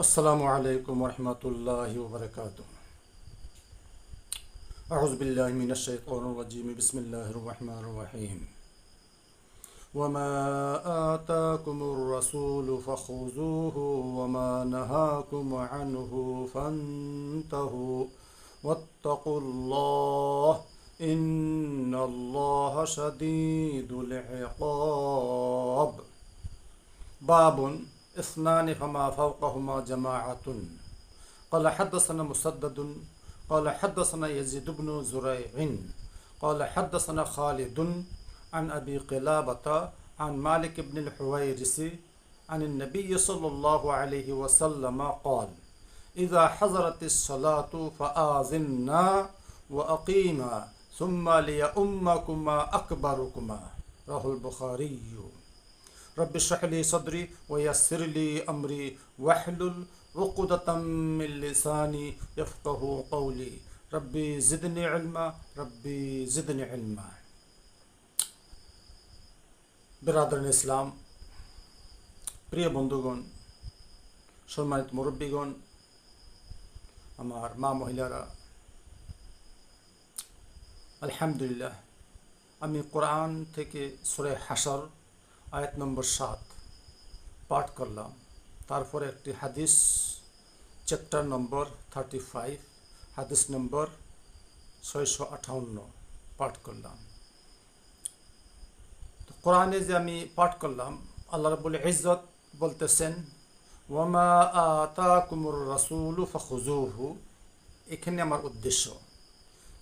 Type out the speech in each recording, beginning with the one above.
السلام عليكم ورحمة الله وبركاته أعوذ بالله من الشيطان الرجيم بسم الله الرحمن الرحيم وما آتاكم الرسول فخذوه وما نهاكم عنه فانتهوا واتقوا الله إن الله شديد العقاب باب اثنان فما فوقهما جماعة. قال حدثنا مسدد قال حدثنا يزيد بن زريع قال حدثنا خالد عن أبي قلابة عن مالك بن الحويرس عن النبي صلى الله عليه وسلم قال إذا حضرت الصلاة فآذنا وأقيما ثم ليؤمكما أكبركما. رواه البخاري. رب اشرح لي صدري ويسر لي أمري واحلل عقدة من لساني يفقه قولي ربي زدني علما ربي زدني علما বেরাদরান ইসলাম প্রিয় বন্ধুগণ সম্মানিত মুরব্বীগণ আমার মা মহিলারা আলহামদুলিল্লাহ আমি কোরআন থেকে সুরে হাসর আয়াত নম্বর সাত, পাঠ করলাম। তারপরে একটি হাদিস চ্যাপ্টার নম্বর থার্টি ফাইভ হাদিস নম্বর ছয়শো আঠান্ন পাঠ করলাম। তো কোরআনে যে আমি পাঠ করলাম, আল্লাহ রবুল ইজ্জত বলতেছেন, ওয়ামা আতা কুমুর রাসুল ফখুজুহু এখানে আমার উদ্দেশ্য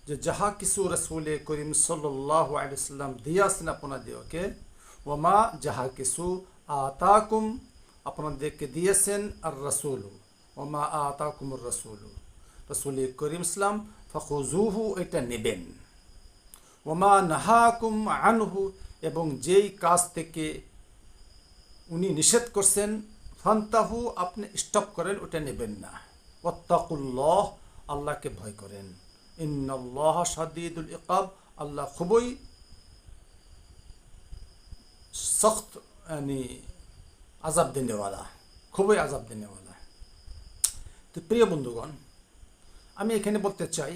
যে যাহা কিছু রসুলে করিম সাল্লাহ আলিয়াল্লাম দিয়াছেন আপনাদেরকে ওমা যাহা কিছু আতাকুম আপনাদেরকে দিয়েছেন আর রসুল ওমা আতাকুমুর রসুল রসুল করিম ইসলাম ফখুজুহু এটা নেবেন ওমা নাহাকুম আনহু এবং যেই কাজ থেকে উনি নিষেধ করছেন, ফান্তাহু আপনি স্টপ করেন, ওটা নেবেন না। ওত্তাকুল্লাহ আল্লাহকে ভয় করেন। ইন্নাল্লাহ সাদিদুল ইকাব, আল্লাহ খুবই সখত মানে আজাব দেনেওয়ালা খুবই আজাব দেনেওয়ালা তো প্রিয় বন্ধুগণ আমি এখানে বলতে চাই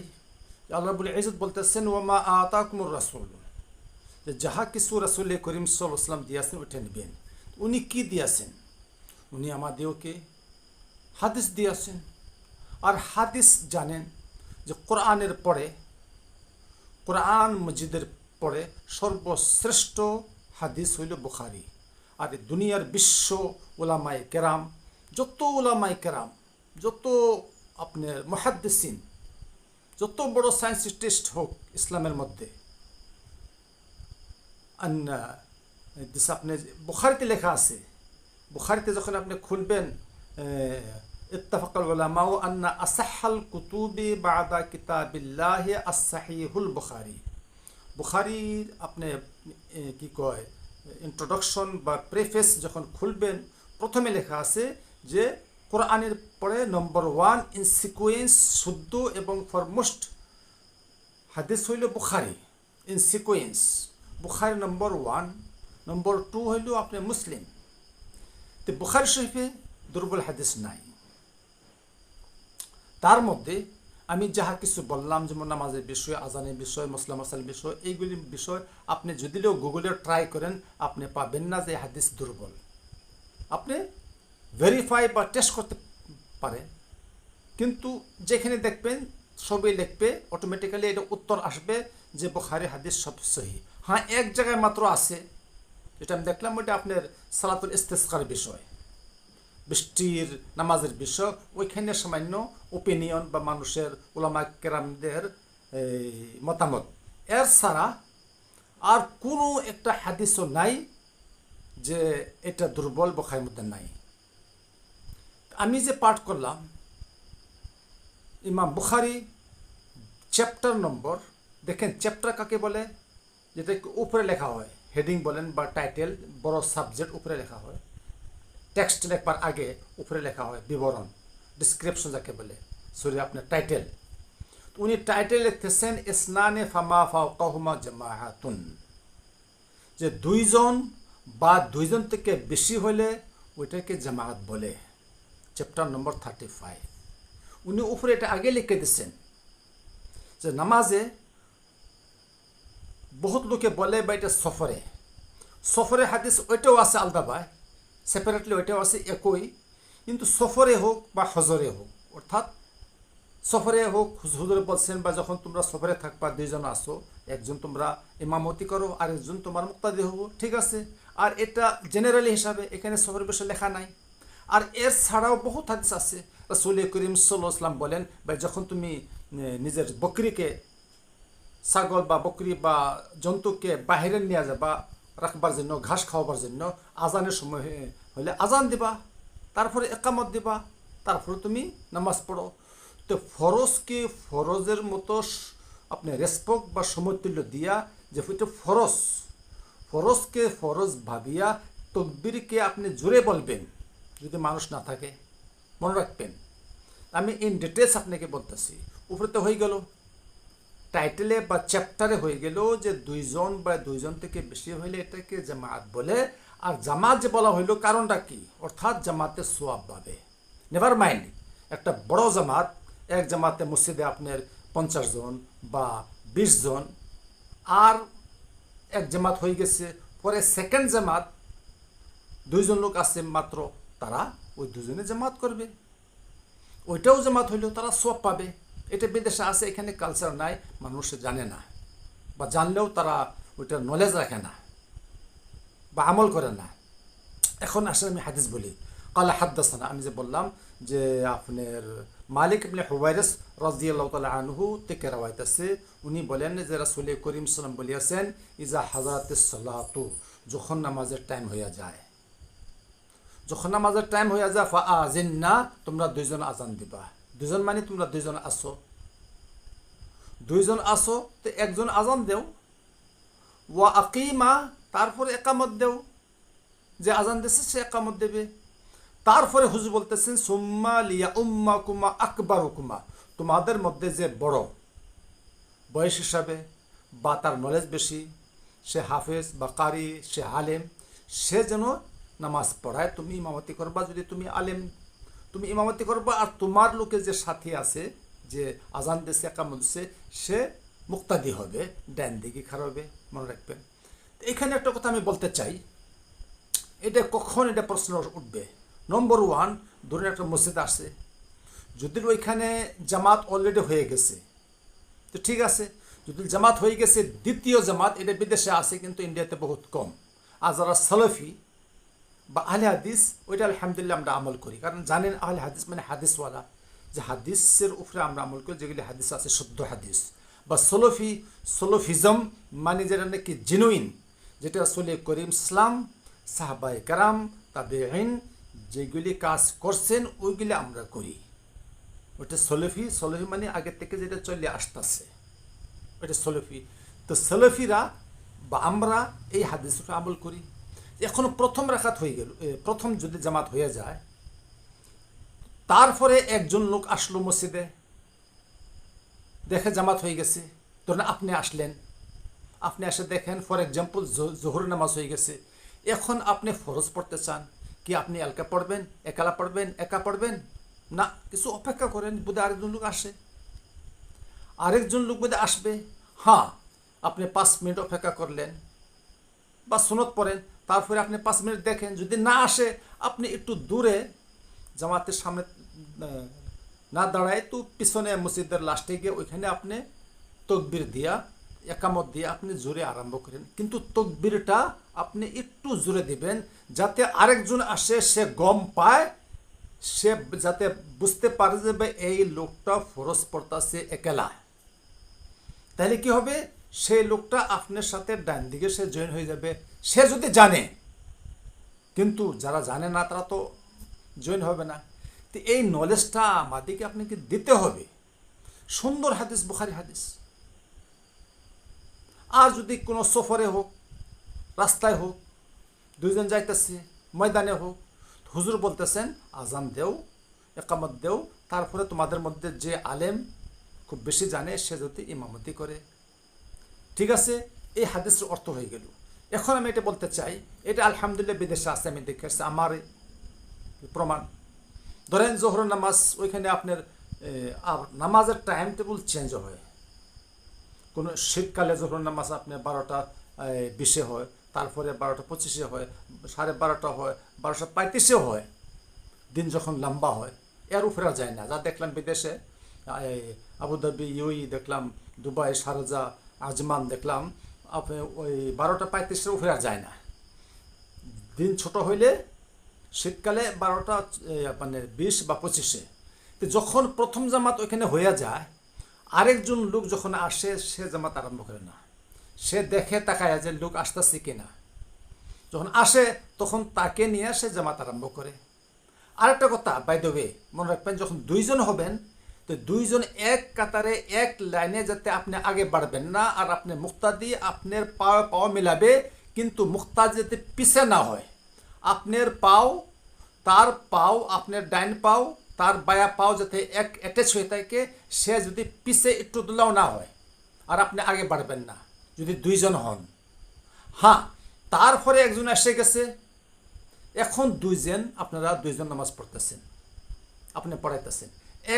আল্লাহ বলে ইজত বলতেছেন ওমা আতাকুমুর রাসুল যে যাহা কিছু রাসুল করিম সাল্লাম দিয়াছেন ওটা নেবেন উনি কি দিয়াছেন উনি আমাদেরকে হাদিস দিয়াছেন আর হাদিস জানেন যে কোরআনের পরে কোরআন মসজিদের পরে সর্বশ্রেষ্ঠ হাদিস হইল বুখারি। আর দুনিয়ার বিশ্ব ওলামাই কেরাম, যত ওলামাই কেরাম, যত আপনার মহাদ্দিন যত বড় সায়েন্সিস্টিস্ট হোক ইসলামের মধ্যে আপনি বুখারিতে লেখা আছে, বুখারিতে যখন আপনি খুলবেন ইত্তাফাকাল ওলামাও আন্না আসাহাল কুতুবি বাদা কিতাবিল্লাহ আসাহিহুল বুখারি। বুখারির আপনি কি কয় ইন্ট্রোডাকশন বা প্রেফেস যখন খুলবেন, প্রথমে লেখা আছে যে কোরআনের পরে নম্বর ওয়ান ইন সিকুয়েন্স শুদ্ধ এবং ফরমোস্ট হাদিস হইল Bukhari in sequence Bukhari number one number two হইল আপনি মুসলিম। তো বুখারি শরীফে দুর্বল হাদিস নাই। তার মধ্যে আমি যাহা কিছু বললাম, যেমন নামাজের বিষয়, আজানের বিষয় মসলা মশাল বিষয় এইগুলি বিষয় আপনি যদিও গুগলে ট্রাই করেন, আপনি পাবেন না যে হাদিস দুর্বল। আপনি ভেরিফাই বা টেস্ট করতে পারেন কিন্তু যেখানে দেখবেন, সবই লিখবে অটোমেটিক্যালি এটা উত্তর আসবে যে বখারি হাদিস সব সহি। হ্যাঁ এক জায়গায় মাত্র আছে। যেটা আমি দেখলাম, ওইটা আপনার সালাতুল ইস্তেস্কার বিষয়। বৃষ্টির নামাজের বিষয়, ওইখানে সামান্য ওপিনিয়ন বা মানুষের ওলামা কেরামদের মতামত। এর ছাড়া আর কোনো একটা হাদিসও নাই যে এটা দুর্বল বখার মধ্যে নাই। আমি যে পাঠ করলাম, ইমাম বুখারি চ্যাপ্টার নম্বর, দেখেন চ্যাপ্টার কাকে বলে? যেটা উপরে লেখা হয়, হেডিং বলেন বা টাইটেল, বড় সাবজেক্ট উপরে লেখা হয়। টেক্সট লেখবার আগে উপরে লেখা হয় বিবরণ ডিসক্রিপশন যাকে বলে, সরি, আপনার টাইটেল উনি টাইটেল লিখতেছেন, ইসনানে ফামা ফাউকাহুমা জামাহাতুন যে দুইজন বা দুইজন থেকে বেশি হলে ওইটাকে জামাত বলে। চ্যাপ্টার নম্বর থার্টি ফাইভ উনি উপরে এটা আগে লিখে দিচ্ছেন যে নামাজে বহুত লোকে বলে বা এটা সফরে। সফরে হাদিস ওইটাও আছে আলাদা সেপারেটলি ওইটাও আছে একই, কিন্তু সফরে হোক বা হজরে হোক, অর্থাৎ সফরে হোক, হুজুরে বলছেন বা যখন তোমরা সফরে থাকবা, দুইজন আসো, একজন তোমরা ইমামতি করো আর একজন তোমার মুক্তাদি হব, ঠিক আছে? আর এটা জেনারেলি হিসাবে এখানে সফরের বিষয়ে লেখা নাই। আর এর ছাড়াও বহুত হাদিস আছে। রসুল করিম সাল্লাহ ইসলাম বলেন বা যখন তুমি নিজের বকরিকে ছাগল বা বকরি বা জন্তুকে বাহিরে নিয়ে যাবা রাখবার জন্য ঘাস খাওয়াবার জন্য আজানের সময় হলে আজান দিবা, তারপরে একামত দিবা, তারপরে তুমি নামাজ পড়ো। তো ফরজকে ফরজের মতো আপনি রেসপেক্ট বা সমতুল্য দিয়া, যে এটা ফরজ, ফরজকে ফরজ ভাবিয়া তকবিরকে আপনি জোরে বলবেন, যদি মানুষ না থাকে, মনে রাখবেন। আমি ইন ডিটেলস আপনাকে বলতেছি। উপরে তো হয়ে গেল। টাইটেলে বা চ্যাপ্টারে হয়ে গেল যে দুইজন বা দুইজন থেকে বেশি হইলে এটাকে জামাত বলে। আর জামাত যে বলা হইল কারণটা কি? অর্থাৎ জামাতে সোয়াব পাবে। নেভার মাইন্ড একটা বড় জামাত, এক জামাতে মসজিদে আপনার পঞ্চাশ জন বা বিশ জন। আর এক জামাত হয়ে গেছে। পরে সেকেন্ড জামাত, দুইজন লোক আছে মাত্র, তারা ওই দুজনে জামাত করবে। ওইটাও জামাত হইলেও তারা সব পাবে। এটা বিদেশে আছে, এখানে কালচার নাই, মানুষ জানে না। বা জানলেও তারা ওইটার নলেজ রাখে না, বা আমল করে না। এখন আসলে আমি হাদিস বলি। কালা হাদ্দাসানা আমি যে বললাম যে আপনার মালিক ইবনে হুবাইরাস রাদিয়াল্লাহু তাআলা আনহু থেকে রাওয়ায়াত আছে। উনি বলেন যে রাসূল করিম সাল্লাম বলিয়াছেন, ইজা হাজারাতিস সালাতু যখন নামাজের টাইম হইয়া যায়। যখন নামাজের টাইম হইয়া যায় ফা আজিন না তোমরা দুইজন আজান দিবা। দুজন মানে তোমরা দুইজন আসো। দুইজন আসো তো একজন আজান দেও। ওয়া আকিমা, তারপরে একামত দেও। যে আজান দিছে, সে একামত দেবে। তারপরে হুজুর বলতেছেন, সুম্মা লিয়া উম্মা কুমা আকবর কুমা তোমাদের মধ্যে যে বড় বয়স হিসাবে বা তার নলেজ বেশি, সে হাফেজ বা কারি, সে আলেম, সে যেন নামাজ পড়ায়, তুমি ইমামতি করবা। যদি তুমি আলেম, তুমি ইমামতি করবা, আর তোমার লোকে যে সাথী আছে যে আজান দিছে একামত দিছে সে মুক্তাদি হবে, ডান দিকে খারাবে মনে রাখবেন। এখানে একটা কথা আমি বলতে চাই, এটা কখন এটা প্রশ্ন উঠবে? নম্বর ওয়ান ধরুন একটা মসজিদ আসে যদি ওইখানে জামাত অলরেডি হয়ে গেছে, তো ঠিক আছে, যদি জামাত হয়ে গেছে, দ্বিতীয় জামাত, এটা বিদেশে আছে, কিন্তু ইন্ডিয়াতে বহুত কম। আর যারা সালফি বা আহলে হাদিস, ওইটা আলহামদুলিল্লাহ আমরা আমল করি, কারণ জানেন আহলে হাদিস মানে হাদিসওয়ালা। যে হাদিসের উপরে আমরা আমল করি, যেগুলি হাদিস আছে, শুদ্ধ হাদিস। বা সলফি, সলফিজম মানে যেটা নাকি জেনুইন যেটা আসলে করিম ইসলাম সাহাবাই কারাম তাবে যেগুলি কাজ করছেন, ওইগুলি আমরা করি। ওটা সলফি সলফি মানে আগের থেকে যেটা চলে আসতেছে। ওটা সলফি। তো সলফিরা বা আমরা এই হাদিসটা আমল করি। এখন প্রথম রাখাত হয়ে গেল প্রথম যদি জামাত হয়ে যায় তারপরে একজন লোক আসলো মসজিদে। দেখে জামাত হয়ে গেছে। ধরুন আপনি আসলেন। আপনি এসে দেখেন ফর এক্সাম্পল জোহর নামাজ হয়ে গেছে। এখন আপনি ফরজ পড়তে চান। কি আপনি এলকা পড়বেন, একালা পড়বেন, একা পড়বেন? না, কিছু অপেক্ষা করেন বোধ আরেকজন লোক আসে। আরেকজন লোক বোধ আসবে। হ্যাঁ আপনি পাঁচ মিনিট অপেক্ষা করলেন বা সুনত পড়েন। তারপরে আপনি পাঁচ মিনিট দেখেন, যদি না আসে, আপনি একটু দূরে জামাতের সামনে না দাঁড়ায়, তো পিছনে মসজিদের লাস্টে গিয়ে ওইখানে আপনি তকবির দিয়া, একামত দিয়ে আপনি জোরে আরম্ভ করেন। কিন্তু তকবিরটা আপনি একটু জোরে দিবেন যাতে আরেকজন আসে, সে গম পায়, সে যাতে বুঝতে পারে যে এই লোকটা ফরজ পড়তাছে একেলা তাহলে কি হবে? সেই লোকটা আপনার সাথে ডান দিকে সে জয়েন হয়ে যাবে। সে যদি জানে, কিন্তু যারা জানে না তারা তো জয়েন হবে না। তো এই নলেজটা আমাদেরকে আপনাকে দিতে হবে। সুন্দর হাদিস, বুখারি হাদিস। আর যদি কোনো সফরে হোক, রাস্তায় হোক, দুইজন যাইতেছে, ময়দানে হোক হুজুর বলতেছেন আজান দেও, একামত দেও। তারপরে তোমাদের মধ্যে যে আলেম খুব বেশি জানে, সে যদি ইমামতি করে। ঠিক আছে? এই হাদিসের অর্থ হয়ে গেল। এখন আমি এটা বলতে চাই, এটা আলহামদুলিল্লাহ বিদেশে আছে, আমি দেখে আমার প্রমাণ। ধরেন জোহর নামাজ, ওইখানে আপনার নামাজের টাইম টেবিল চেঞ্জ হয়। কোনো শীতকালে যখন নামাজ আপনার বারোটা বিশে হয়, তারপরে বারোটা পঁচিশে হয়, সাড়ে বারোটা হয়, বারোটা পঁয়ত্রিশেও হয়। দিন যখন লম্বা হয়, এর উপরে যায় না। যা দেখলাম বিদেশে আবুধাবি ইউই দেখলাম, দুবাই, শারজা, আজমান দেখলাম, আপনি ওই বারোটা পঁয়ত্রিশের উপরে যায় না। দিন ছোট হইলে শীতকালে বারোটা মানে বিশ বা পঁচিশে। যখন প্রথম জামাত ওইখানে হয়ে যায়, আরেকজন লোক যখন আসে, সে জামাত আরম্ভ করে না। সে দেখে, তাকায় যে লোক আসতেছে কিনা। যখন আসে, তখন তাকে নিয়ে সে জামাত আরম্ভ করে। আরেকটা কথা বাই মনে রাখবেন, যখন দুইজন হবেন, তো দুইজন এক কাতারে, এক লাইনে যাতে আপনি আগে বাড়বেন না, আর আপনি মুক্তাদি, আপনার পাও পাও মিলাবে, কিন্তু মুক্তাদ যাতে পিছে না হয়। আপনার পাও, তার পাও, আপনার ডাইন পাও, তার বায়া পাও যাতে এক অ্যাটাচ হয়ে থাকে, সে যদি পিছে একটু দুলাও না হয়, আর আপনি আগে বাড়বেন না, যদি দুইজন হন। হ্যাঁ তারপরে একজন এসে গেছে। এখন দুইজন, আপনারা দুইজন নামাজ পড়তেছেন, আপনি পড়াইতেছেন।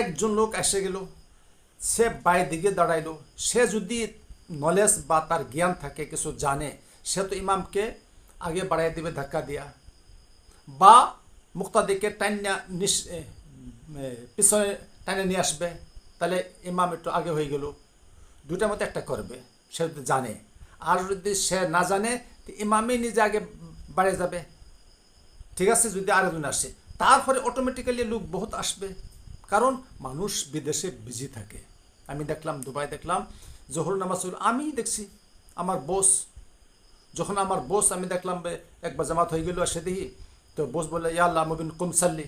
একজন লোক এসে গেল, সে বাই দিকে দাঁড়াইলো। সে যদি নলেজ বা তার জ্ঞান থাকে, কিছু জানে, সে তো ইমামকে আগে বাড়াই দিবে, ধাক্কা দিয়া। বা মুক্তাদিকে টাইনা নিস পিছনে টাইনে নিয়ে আসবে, তাহলে ইমাম একটু আগে হয়ে গেল। দুটার মধ্যে একটা করবে, সে জানে। আর যদি সে না জানে ইমামই নিজে আগে বাড়ে যাবে। ঠিক আছে, যদি আরেকজন আসে। তারপরে অটোমেটিক্যালি লোক বহুত আসবে। কারণ মানুষ বিদেশে বিজি থাকে। আমি দেখলাম, দুবাই দেখলাম, জহর নামাজ হলো আমি দেখছি। আমার বোস যখন আমার বোস আমি দেখলাম একবার জামাত হয়ে গেল সে দেখি তো বোস বলে ইয়া আল্লাহ, মুবিন, কুম সাল্লি।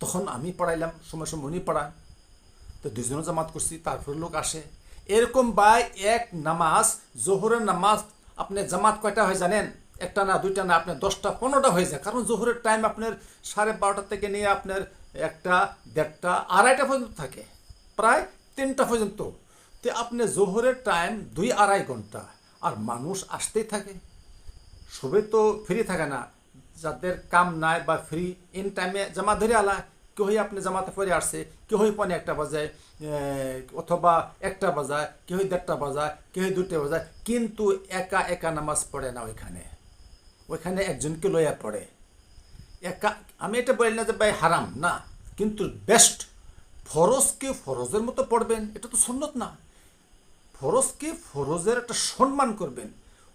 তখন আমি পড়াইলাম, সময় সময় উনি পড়ান তো দুজনে জামাত করছি, তারপর লোক আসে। এরকম বাই এক নামাজ, জোহরের নামাজ, আপনি জামাত কয়টা হয় জানেন? একটা না, দুইটা না আপনার দশটা, পনেরোটা হয়ে যায়। কারণ জোহরের টাইম আপনার সাড়ে বারোটা থেকে নিয়ে আপনার একটা, দেড়টা, আড়াইটা পর্যন্ত থাকে। প্রায় তিনটা পর্যন্ত। তো আপনি জোহরের টাইম দুই, আড়াই ঘণ্টা। আর মানুষ আসতেই থাকে। সবে তো ফ্রি থাকে না। যাদের কাম নাই বা ফ্রি ইন টাইমে জামা ধরে আলা কেউ আপনি জামাতে পরে আসছে কেউ পনে একটা বাজায় অথবা একটা বাজায় কেউ দেড়টা বাজায় কেউ দুটো বাজায়, কিন্তু একা একা নামাজ পড়ে না ওইখানে। ওইখানে একজনকে লইয়া পড়ে। একা, আমি এটা বলি না যে ভাই হারাম, না। কিন্তু বেস্ট ফরজকে ফরজের মতো পড়বেন, এটা তো সুন্নত না। ফরজকে ফরজের একটা সম্মান করবেন।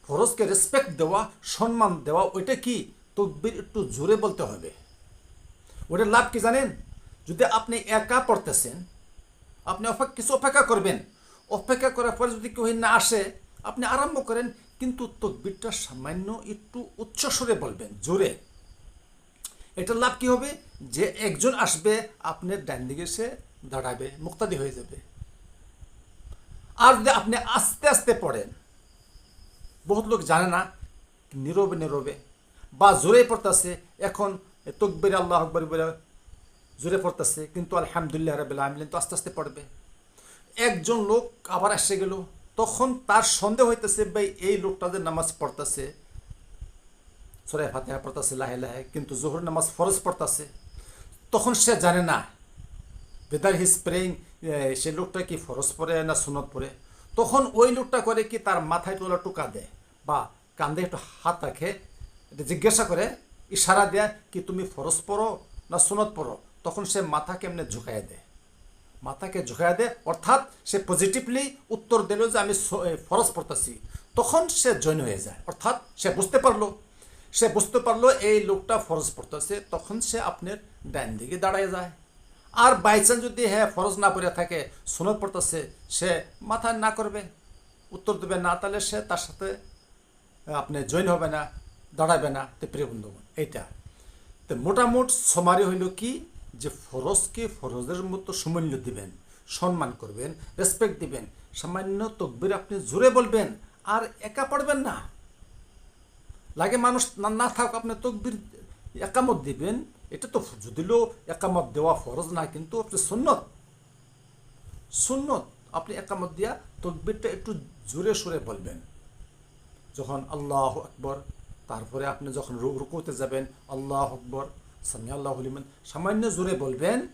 ফরজকে রেসপেক্ট দেওয়া, সম্মান দেওয়া, ওইটা কি? তকবির একটু জোরে বলতে হবে। ওটার লাভ কি জানেন? যদি আপনি একা পড়তেছেন, আপনি কিছু অপেক্ষা করবেন। অপেক্ষা করার পরে যদি কেউ না আসে, আপনি আরম্ভ করেন, কিন্তু তকবিরটা সামান্য একটু উচ্চস্বরে বলবেন, জোরে। এটার লাভ কি হবে? যে একজন আসবে, আপনার ডান দিকে সে দাঁড়াবে, মুক্তাদি হয়ে যাবে। আর যদি আপনি আস্তে আস্তে পড়েন, বহুত লোক জানে না, নীরবে নীরবে বা জোরে পড়তেছে, এখন তকবির আল্লাহ আকবর জোরে পড়তেছে, কিন্তু আলহামদুলিল্লাহ রবিল আমিন তো আস্তে আস্তে পড়বে। একজন লোক আবার এসে গেল, তখন তার সন্দেহ হইতেছে, ভাই, এই লোকটা যে নামাজ পড়তেছে সরাই ফাতেহা পড়তেছে লাহে লাহে, কিন্তু জোহর নামাজ ফরজ পড়তেছে। তখন সে জানে না বেদার হিস প্রেইং সে লোকটা কি ফরজ পড়ে না সুনত পড়ে। তখন ওই লোকটা করে কি তার মাথায় তোলা টুকা দেয় বা কান্দে একটু হাত রাখে জিজ্ঞাসা করে, ইশারা দেয় কি তুমি ফরজ পড়ো না সুনত পড়ো? তখন সে মাথা কেমনে ঝুঁকায় দেয়? মাথাকে ঝুঁকায় দেয়, অর্থাৎ সে পজিটিভলি উত্তর দিল যে আমি ফরজ পড়তেছি। তখন সে জয়েন হয়ে যায়, অর্থাৎ সে বুঝতে পারল। সে বুঝতে পারল এই লোকটা ফরজ পড়তেছে, তখন সে আপনার ডান দিকে দাঁড়ায় যায়। আর বাইচান্স যদি হ্যাঁ ফরজ না পড়ে থাকে সুনত পড়তেছে, সে মাথা না করবে। উত্তর দেবে না, তাহলে সে তার সাথে আপনি জয়েন হবে না। দাঁড়াবে না, তো প্রিয় বন্ধুগণ, এইটা। তো মোটামুট সমারি হইল কি, যে ফরজকে ফরজের মতো সমূল্য দিবেন, সম্মান করবেন রেসপেক্ট দিবেন, সামান্য তকবির আপনি জোরে বলবেন, আর একা পড়বেন না। লাগে মানুষ না না থাক আপনি তকবির একামত দিবেন, এটা তো যদিও একামত দেওয়া ফরজ না, কিন্তু আপনি সুন্নত। সুন্নত, আপনি একামত দিয়া তকবিরটা একটু জোরে সোরে বলবেন। যখন আল্লাহ আকবর তারপরে আপনি যখন রুকুতে যাবেন, আল্লাহ আকবর সামিয়াল্লাহ লিমান, সামান্য জোরে বলবেন,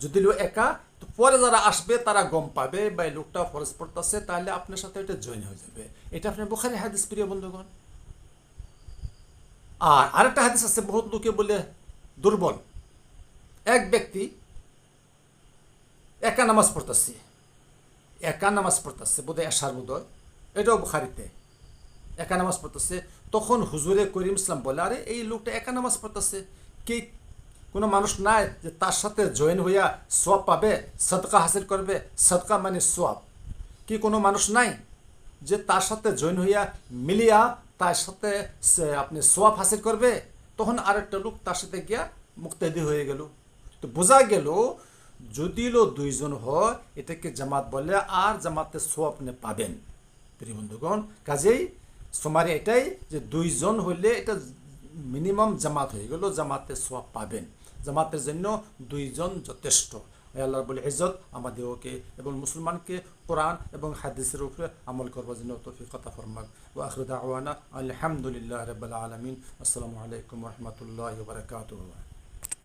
যদি লোক একা, তো পরে যারা আসবে, তারা গম পাবে বা এই লোকটা ফরজ পড়তেছে, তাহলে আপনার সাথে এটা জয়েন হয়ে যাবে। এটা আপনার বুখারি হাদিস, প্রিয় বন্ধুগণ। আর আরেকটা হাদিস আছে, বহুত লোকে বলে দুর্বল। এক ব্যক্তি একা নামাজ পড়তেছে। একা নামাজ পড়তেছে, বোধহয় এশার বোধহয়। এটাও বুখারিতে। একা নামাজ পড়তেছে, তখন হুজুরে করিম ইসলাম বলে, আরে, এই লোকটা একা নামাজ পড়তেছে। কি কোনো মানুষ নাই যে তার সাথে জয়েন হইয়া সোয়াব পাবে, সদকা হাসিল করবে। সদকা মানে সোয়াব কি কোনো মানুষ নাই যে তার সাথে জয়েন হইয়া মিলিয়া তার সাথে আপনি সোয়াব হাসিল করবে? তখন আরেকটা লোক তার সাথে গিয়া মুক্তাদি হয়ে গেল। তো বোঝা গেল যদি লো দুইজন হয়, এটাকে জামাত বলে আর জামাতে সোয়াব পাবেন। প্রিয় বন্ধুগণ, কাজেই সোমারি এটাই যে দুইজন হইলে এটা মিনিমাম জামাত হয়ে গেল, জামাতে সোয়াব পাবেন। জামাতের জন্য দুইজন যথেষ্ট। আল্লাহ বলে ইজত আমাদেরকে এবং মুসলমানকে কোরআন এবং হাদিসের উপরে আমল করবার জন্য তৌফিক কথা ফরমাক। ও আখরুদ আওয়ানা আলহামদুলিল্লাহ রবাল আলমিন। আসসালামু আলাইকুম রহমতুল্লাহ বারকাতুহ।